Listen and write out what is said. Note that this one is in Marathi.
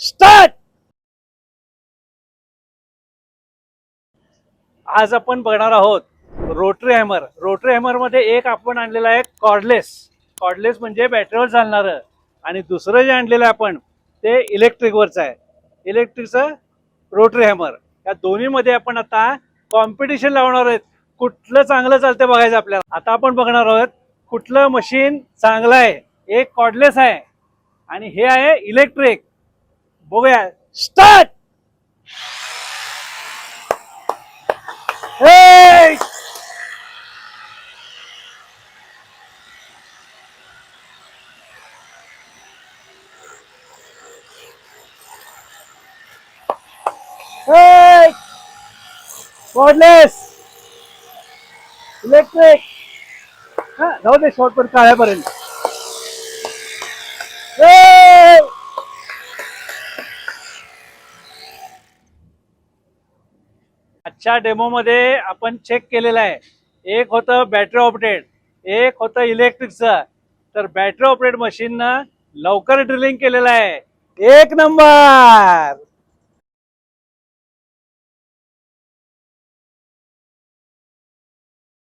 स्टार्ट! आज आपण बघणार आहोत रोटरी हॅमर. रोटरी हॅमरमध्ये एक आपण आणलेला आहे कॉर्डलेस कॉर्डलेस म्हणजे बॅटरीवर चालणार. आणि दुसरं जे आणलेलं आहे आपण ते इलेक्ट्रिकवरचं आहे. इलेक्ट्रिकचं रोटरी हॅमर. या दोन्हीमध्ये आपण आता कॉम्पिटिशन लावणार आहोत. कुठलं चांगलं चालतं बघायचं आपल्याला. आता आपण बघणार आहोत कुठलं मशीन चांगलं आहे. एक कॉर्डलेस आहे. आणि हे आहे इलेक्ट्रिक बघूया. स्टार्ट! Hey! इलेक्ट्रिक हा जाऊ दे शॉर्ट पण काळ्यापर्यंत. आजच्या डेमोमध्ये आपण चेक केलेलं आहे. एक होतं बॅटरी ऑपरेट एक होतं इलेक्ट्रिकचं तर बॅटरी ऑपरेट मशीननं लवकर ड्रिलिंग केलेलं आहे. एक नंबर